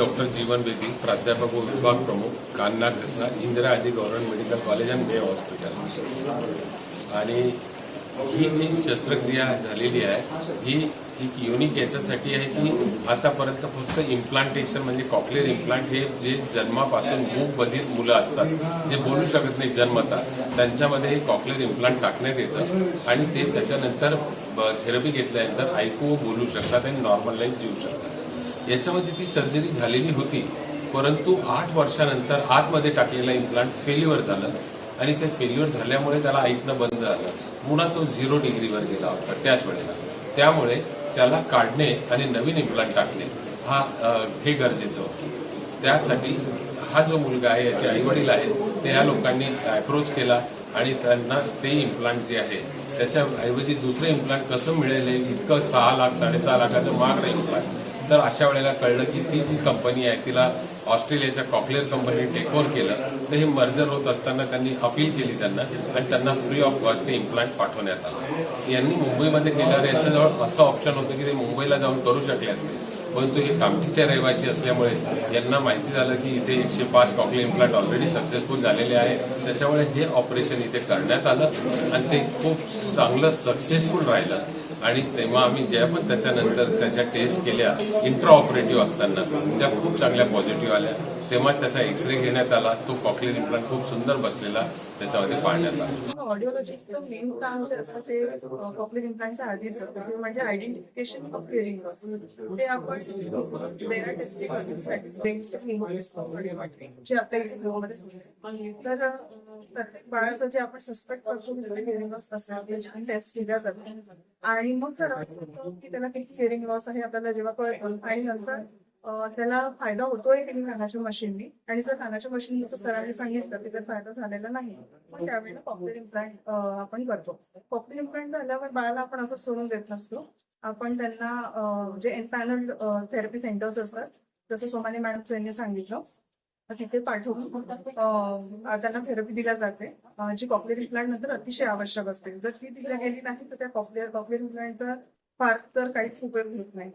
Doctor जीवन बेदी प्राध्यापक व विभाग प्रमुख कान्हा घसा Indira Gandhi government medical college and बे हॉस्पिटल. आणि ही जी शस्त्रक्रिया झालेली आहे ही एक युनिक याच्यासाठी आहे की आतापर्यंत फक्त इम्प्लांटेशन म्हणजे कॉकलेअर इम्प्लांट हे जे जन्मापासून मूकबधित मुलं असतात. जे बोलू शकत नाही जन्मता. त्यांच्यामध्ये हे कॉकलेअर इम्प्लांट टाकण्यात येतं. आणि ते त्याच्यानंतर थेरपी घेतल्यानंतर ऐकू बोलू शकतात आणि नॉर्मल लाईफ जीवू शकतात. याच्यामध्ये ती सर्जरी झालेली होती. परंतु आठ वर्षानंतर आतमध्ये टाकलेला इम्प्लांट फेल्युअर झालं आणि ते फेल्युअर झाल्यामुळे त्याला ऐकणं बंद झालं. मुळा तो झिरो डिग्रीवर गेला होता त्याच वेळेला. त्यामुळे त्याला काढणे आणि नवीन इम्प्लांट टाकणे हा हे गरजेचं होतं. त्यासाठी हा जो मुलगा आहे याचे आईवडील आहेत ते ह्या लोकांनी अप्रोच केला आणि त्यांना ते इम्प्लांट जे आहे त्याच्याऐवजी दुसरं इम्प्लांट कसं मिळेल इतकं सहा लाख साडेसहा लाखाचं महाग नाही. इम्प्लांट तर अशा वेळेला कळलं की ती जी कंपनी आहे तिला ऑस्ट्रेलियाच्या कॉकलेअर कंपनी टेकओव्हर केलं. तर हे मर्जर होत असताना त्यांनी अपील केली त्यांना आणि त्यांना फ्री ऑफ कॉस्ट ते इम्प्लांट पाठवण्यात आलं. यांनी मुंबईमध्ये केल्यावर यांच्याजवळ असं ऑप्शन होतं की ते मुंबईला जाऊन करू शकले असते. परंतु हे कामठीचे रहिवासी असल्यामुळे यांना माहिती झालं की इथे एकशे पाच कॉकले इम्प्लांट ऑलरेडी सक्सेसफुल झालेले आहे. त्याच्यामुळे हे ऑपरेशन इथे करण्यात आलं आणि ते खूप चांगलं सक्सेसफुल राहिलं. आणि तेव्हा आम्ही ज्या पण त्याच्यानंतर त्याच्या टेस्ट केल्या इंट्रा ऑपरेटिव्ह असताना. त्या खूप चांगल्या पॉझिटिव्ह आल्या. तेव्हाच त्याचा एक्सरे घेण्यात आला. तो कॉकलेअर इम्प्लांट खूप सुंदर बसलेला त्याच्यामध्ये पाहण्यात आला. ऑडिओलॉजिस्टचं मेन काम जे असतं ते कॉपलेर इम्प्लांटच्या आधीच म्हणजे आयडेंटिफिकेशन ऑफ हिअरिंग लॉस ते आपण वेगळ्या टेस्टिंग जे आता इथे मध्ये तर प्रत्येक बाळाचं जे आपण सस्पेक्ट करतो की हिअरिंग लॉस असेल त्याची टेस्ट केल्या जाते आणि मग तर की त्याला किती हिअरिंग लॉस आहे आपल्याला जेव्हा कळतं आणि नंतर त्याला फायदा होतोय की नाही कानाच्या मशीननी? आणि जर कानाच्या मशीन जसं सरांनी सांगितलं की जर फायदा झालेला नाही मग त्यावेळेला पॉप्युलर इम्प्लांट आपण करतो. पॉप्युलर इम्प्लांट झाल्यावर बाळाला आपण असं सोडून देत नसतो. आपण त्यांना जे एनपॅनल थेरपी सेंटर्स असतात जसं सोमानी मॅडम यांनी सांगितलं तिथे पाठवून त्यांना थेरपी दिल्या जाते. जी कॉपलेर इम्प्लांट नंतर अतिशय आवश्यक असते. जर ती दिल्या गेली नाही तर त्या कॉपलेर कॉपलेर इम्प्लांटचा फार तर काहीच उपयोग होत नाही.